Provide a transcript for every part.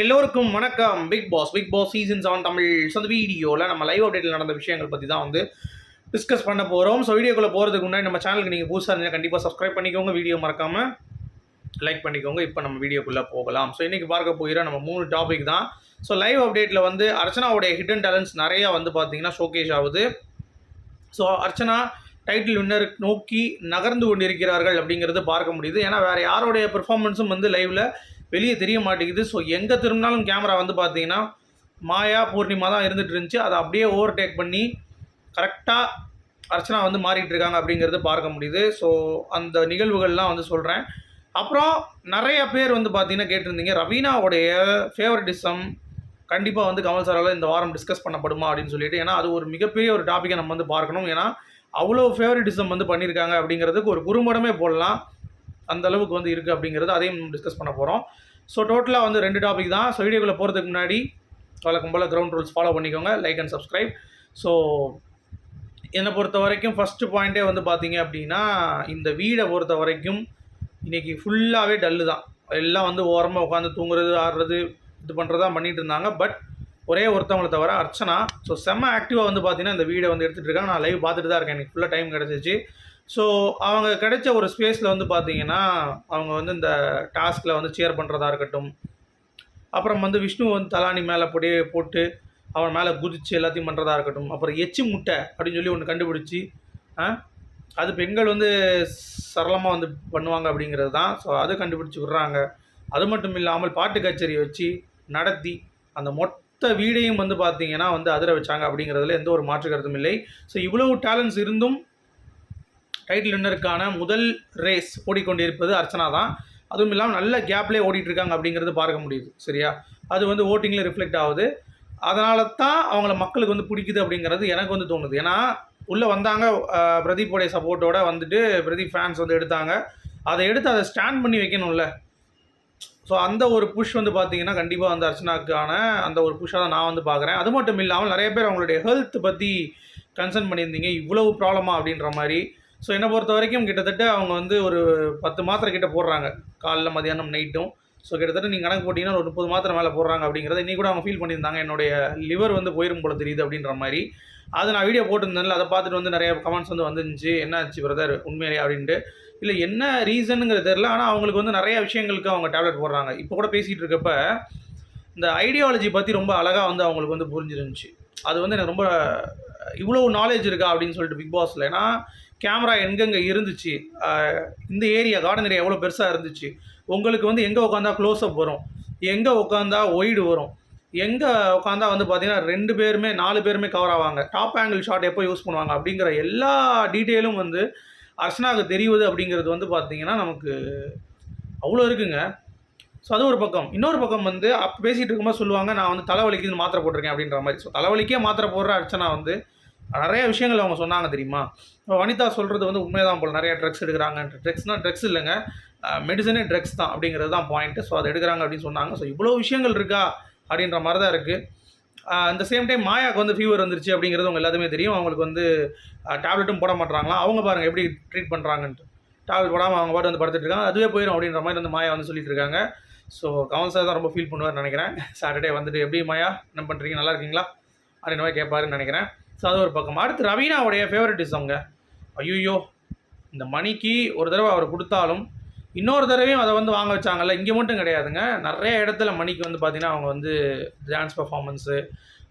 எல்லோருக்கும் வணக்கம். Bigg Boss Bigg Boss season seven Tamil. So அந்த வீடியோவில் நம்ம லைவ் அப்டேட்டில் நடந்த விஷயங்கள் பற்றி தான் வந்து டிஸ்கஸ் பண்ண போகிறோம் ஸோ வீடியோக்குள்ளே போகிறதுக்கு முன்னாடி நம்ம சேனலுக்கு நீங்கள் புதுசாக இருந்தால் கண்டிப்பாக சப்ஸ்கிரைப் பண்ணிக்கோங்க. வீடியோ மறக்காமல் லைக் பண்ணிக்கோங்க. இப்போ நம்ம வீடியோக்குள்ளே போகலாம். ஸோ இன்றைக்கி பார்க்க போகிற நம்ம மூணு டாபிக் தான். ஸோ லைவ் அப்டேட்டில் வந்து அர்ச்சனாவுடைய ஹிடன் டேலண்ட்ஸ் நிறையா வந்து பார்த்தீங்கன்னா ஷோகேஸ் ஆகுது. ஸோ அர்ச்சனா டைட்டில் வின்னர் நோக்கி நகர்ந்து கொண்டிருக்கிறார்கள் அப்படிங்கிறது பார்க்க முடியுது. ஏன்னா வேறு யாருடைய பெர்ஃபார்மன்ஸும் வந்து லைவில் வெளியே தெரிய மாட்டேங்குது. ஸோ எங்கே திரும்பினாலும் கேமரா வந்து பார்த்தீங்கன்னா மாயா பூர்ணிமா தான் இருந்துட்டு இருந்துச்சு. அதை அப்படியே ஓவர்டேக் பண்ணி கரெக்டாக அர்ச்சனா வந்து மாறிட்டு இருக்காங்க அப்படிங்கிறது பார்க்க முடியுது. ஸோ அந்த நிகழ்வுகள்லாம் வந்து சொல்கிறேன் அப்புறம் நிறைய பேர் வந்து பார்த்தீங்கன்னா கேட்டிருந்தீங்க ரவீனாவுடைய ஃபேவரட்டிசம் கண்டிப்பாக வந்து கமல் சாரால் இந்த வாரம் டிஸ்கஸ் பண்ணப்படுமா அப்படின்னு சொல்லிட்டு. ஏன்னா அது ஒரு மிகப்பெரிய ஒரு டாப்பிக்கை நம்ம வந்து பார்க்கணும். ஏன்னா அவ்வளோ ஃபேவரட்டிசம் வந்து பண்ணியிருக்காங்க அப்படிங்கிறதுக்கு ஒரு குறும்படமே போடலாம். அந்த அளவுக்கு வந்து இருக்குது அப்படிங்கிறது அதையும் டிஸ்கஸ் பண்ண போகிறோம் ஸோ டோட்டலாக வந்து ரெண்டு டாபிக் தான். ஸோ வீடியோக்குள்ளே போகிறதுக்கு முன்னாடி வழக்கம் போல் கிரவுண்ட் ரூல்ஸ் ஃபாலோ பண்ணிக்கோங்க. லைக் அண்ட் சப்ஸ்கிரைப் ஸோ என்னை பொறுத்த வரைக்கும் ஃபஸ்ட்டு பாயிண்ட்டே வந்து பார்த்தீங்க அப்படின்னா இந்த வீடை பொறுத்த வரைக்கும் இன்றைக்கி ஃபுல்லாகவே டல்லு தான். எல்லாம் வந்து ஓரமாக உட்காந்து தூங்குறது ஆடுறது இது பண்ணுறது தான் பண்ணிகிட்டு இருந்தாங்க. பட் ஒரே ஒருத்தவங்களை தவிர அர்ச்சனா. ஸோ செம்ம ஆக்டிவாக வந்து பார்த்தீங்கன்னா இந்த வீடை வந்து எடுத்துகிட்டு இருக்காங்க. நான் லைவ் பார்த்துட்டு தான் இருக்கேன் எனக்கு ஃபுல்லாக டைம் கிடச்சிச்சு. ஸோ அவங்க கிடைச்ச ஒரு ஸ்பேஸில் வந்து பார்த்தீங்கன்னா அவங்க வந்து இந்த டாஸ்கில் வந்து சேர் பண்ணுறதா இருக்கட்டும். அப்புறம் வந்து விஷ்ணு வந்து தலானி மேலே அப்படியே போட்டு அவன் மேலே குதிச்சு எல்லாத்தையும் பண்ணுறதா இருக்கட்டும். அப்புறம் எச்சி முட்டை அப்படின்னு சொல்லி ஒன்று கண்டுபிடிச்சி அது பெண்கள் வந்து சரளமாக வந்து பண்ணுவாங்க அப்படிங்கிறது தான். ஸோ அதை கண்டுபிடிச்சி விட்றாங்க. அது மட்டும் இல்லாமல் பாட்டு கச்சேரி வச்சு நடத்தி அந்த மொட் மொத்த வீடையும் வந்து பார்த்தீங்கன்னா வந்து அதிர வச்சாங்க அப்படிங்கிறதுல எந்த ஒரு மாற்று கருத்தும் இல்லை. ஸோ இவ்வளவு டேலண்ட்ஸ் இருந்தும் டைட்டில் வின்னருக்கான முதல் ரேஸ் ஓடிக்கொண்டிருப்பது அர்ச்சனா தான். அதுவும் இல்லாமல் நல்ல கேப்லேயே ஓடிட்டுருக்காங்க அப்படிங்கிறது பார்க்க முடியுது. சரியா? அது வந்து ஓட்டிங்கில் ரிஃப்ளெக்ட் ஆகுது. அதனால தான் அவங்கள மக்களுக்கு வந்து பிடிக்குது அப்படிங்கிறது எனக்கு வந்து தோணுது. ஏன்னா உள்ளே வந்தாங்க பிரதீப் பிரதீப்போடைய சப்போர்ட்டோட வந்துட்டு பிரதீப் ஃபேன்ஸ் வந்து எடுத்தாங்க. அதை எடுத்து அதை ஸ்டாண்ட் பண்ணி வைக்கணும்ல. ஸோ அந்த ஒரு புஷ் வந்து பார்த்தீங்கன்னா கண்டிப்பாக வந்து அர்ச்சனாக்கான அந்த ஒரு புஷ்ஷாக தான் நான் வந்து பார்க்குறேன் அது மட்டும் இல்லாமல் நிறைய பேர் அவங்களுடைய ஹெல்த் பற்றி கன்சர்ன் பண்ணியிருந்தீங்க இவ்வளவு ப்ராப்ளமா அப்படின்ற மாதிரி. ஸோ என்னை பொறுத்த வரைக்கும் கிட்டத்தட்ட அவங்க வந்து ஒரு பத்து மாத்திரை கிட்ட போடுறாங்க. காலைல மதியானம் நைட்டும் ஸோ கிட்டத்தட்ட நீங்கள் கணக்கு போட்டிங்கன்னா ஒரு முப்பது மாத்திரை மேலே போடுறாங்க அப்படிங்கிறத இன்றைக்கி கூட அவங்க ஃபீல் பண்ணியிருந்தாங்க. என்னுடைய லிவர் வந்து போயிடும் போல தெரியுது அப்படின்ற மாதிரி. அது நான் வீடியோ போட்டிருந்தேன்ல அதை பார்த்துட்டு வந்து நிறைய கமெண்ட்ஸ் வந்து வந்துருந்துச்சு. என்ன ஆச்சு பிரதர் உண்மையிலே அப்படின்ட்டு. இல்லை என்ன ரீசனுங்கிறது தெரில ஆனால் அவங்களுக்கு வந்து நிறைய விஷயங்களுக்கு அவங்க டேப்லெட் போடுறாங்க. இப்போ கூட பேசிகிட்டு இருக்கப்ப இந்த ஐடியாலஜி பற்றி ரொம்ப அழகாக வந்து அவங்களுக்கு வந்து புரிஞ்சிருந்துச்சு. அது வந்து எனக்கு ரொம்ப இவ்வளோ நாலேஜ் இருக்கா அப்படின்னு சொல்லிட்டு பிக் பாஸில் ஏன்னா கேமரா எங்கெங்கே இருந்துச்சு? இந்த ஏரியா கார்டன் ஏரியா எவ்வளோ பெருசாக இருந்துச்சு? உங்களுக்கு வந்து எங்கே உட்காந்தா க்ளோஸ்அப் வரும்? எங்கே உட்காந்தா ஒய்டு வரும்? எங்கே உட்காந்தா வந்து பார்த்தீங்கன்னா ரெண்டு பேருமே நாலு பேருமே கவர் ஆவாங்க. டாப் ஆங்கிள் ஷாட் எப்போ யூஸ் பண்ணுவாங்க? அப்படிங்கிற எல்லா டீட்டெயிலும் வந்து அர்ச்சனாவுக்கு தெரியுது அப்படிங்கிறது வந்து பார்த்தீங்கன்னா நமக்கு அவ்வளோ இருக்குங்க. ஸோ அது ஒரு பக்கம். இன்னொரு பக்கம் வந்து அப்போ பேசிகிட்டு இருக்கும்போது சொல்லுவாங்க நான் வந்து தலைவலிக்கு மாத்திரை போட்டிருக்கேன் அப்படின்ற மாதிரி. ஸோ தலைவலிக்கே மாத்திரை போடுற அர்ச்சனா வந்து நிறைய விஷயங்கள் அவங்க சொன்னாங்க தெரியுமா? இப்போ வனிதா சொல்கிறது வந்து உண்மைதான் போல். நிறைய ட்ரக்ஸ் எடுக்கிறாங்க. ட்ரக்ஸ்னால் ட்ரக்ஸ் இல்லைங்க. மெடிசனே ட்ரக்ஸ் தான் அப்படிங்கிறது தான் பாயிண்ட்டு ஸோ அதை எடுக்கிறாங்க அப்படின்னு சொன்னாங்க. ஸோ இவ்வளோ விஷயங்கள் இருக்கா அப்படின்ற மாதிரி தான் இருக்குது அந்த சேம் டைம் மாயாவுக்கு வந்து ஃபீவர் வந்துருச்சு அப்படிங்கிறது அவங்க எல்லாத்துமே தெரியும். அவங்களுக்கு வந்து டேப்லெட்டும் போட மாட்டாங்களா அவங்க பாருங்கள் எப்படி ட்ரீட் பண்ணுறாங்கன்ட்டு டேப்லெட் போடாமல் அவங்க பாட்டு வந்து படுத்துட்டு இருக்காங்க. அதுவே போயிடும் அப்படின்ற மாதிரி வந்து மாயா வந்து சொல்லிட்டு இருக்காங்க. ஸோ கமல் சார் தான் ரொம்ப ஃபீல் பண்ணுவார் நினைக்கிறேன். சாட்டர்டே வந்துட்டு எப்படி மாயா என்ன பண்ணுறீங்க நல்லா இருக்கீங்களா? அப்படின்ற மாதிரி கேட்பாருன்னு நினைக்கிறேன். ஸோ அது ஒரு பக்கம். அடுத்து ரவீனாவுடைய ஃபேவரட் இஸ் அவங்க ஐயோ இந்த மணிக்கு ஒரு தடவை அவர் கொடுத்தாலும் இன்னொரு தடவையும் அதை வந்து வாங்க வச்சாங்கல்ல இங்கே மட்டும் கிடையாதுங்க. நிறைய இடத்துல மணிக்கு வந்து பார்த்தீங்கன்னா அவங்க வந்து டான்ஸ் பர்ஃபார்மன்ஸு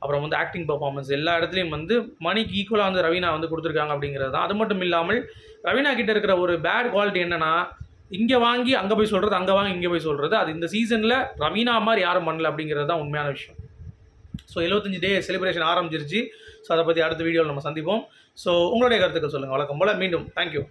அப்புறம் வந்து ஆக்டிங் பர்ஃபார்மன்ஸ் எல்லா இடத்துலையும் வந்து மணிக்கு ஈக்குவலாக வந்து ரவீனா வந்து கொடுத்துருக்காங்க அப்படிங்கிறது தான். அது மட்டும் இல்லாமல் ரவீனா கிட்ட இருக்கிற ஒரு பேட் குவாலிட்டி என்னென்னா இங்கே வாங்கி அங்கே போய் சொல்கிறது அங்கே வாங்கி இங்கே போய் சொல்கிறது அது இந்த சீசனில் ரவீனா மாதிரி யாரும் பண்ணல அப்படிங்கிறது தான் உண்மையான விஷயம். ஸோ 75 டே செலிப்ரேஷன் ஆரம்பிச்சிருச்சு. ஸோ அதை பற்றி அடுத்த வீடியோவில் நம்ம சந்திப்போம். ஸோ உங்களுடைய கருத்துக்கள் சொல்லுங்கள் வழக்கம் போல் மீண்டும் தேங்க்யூ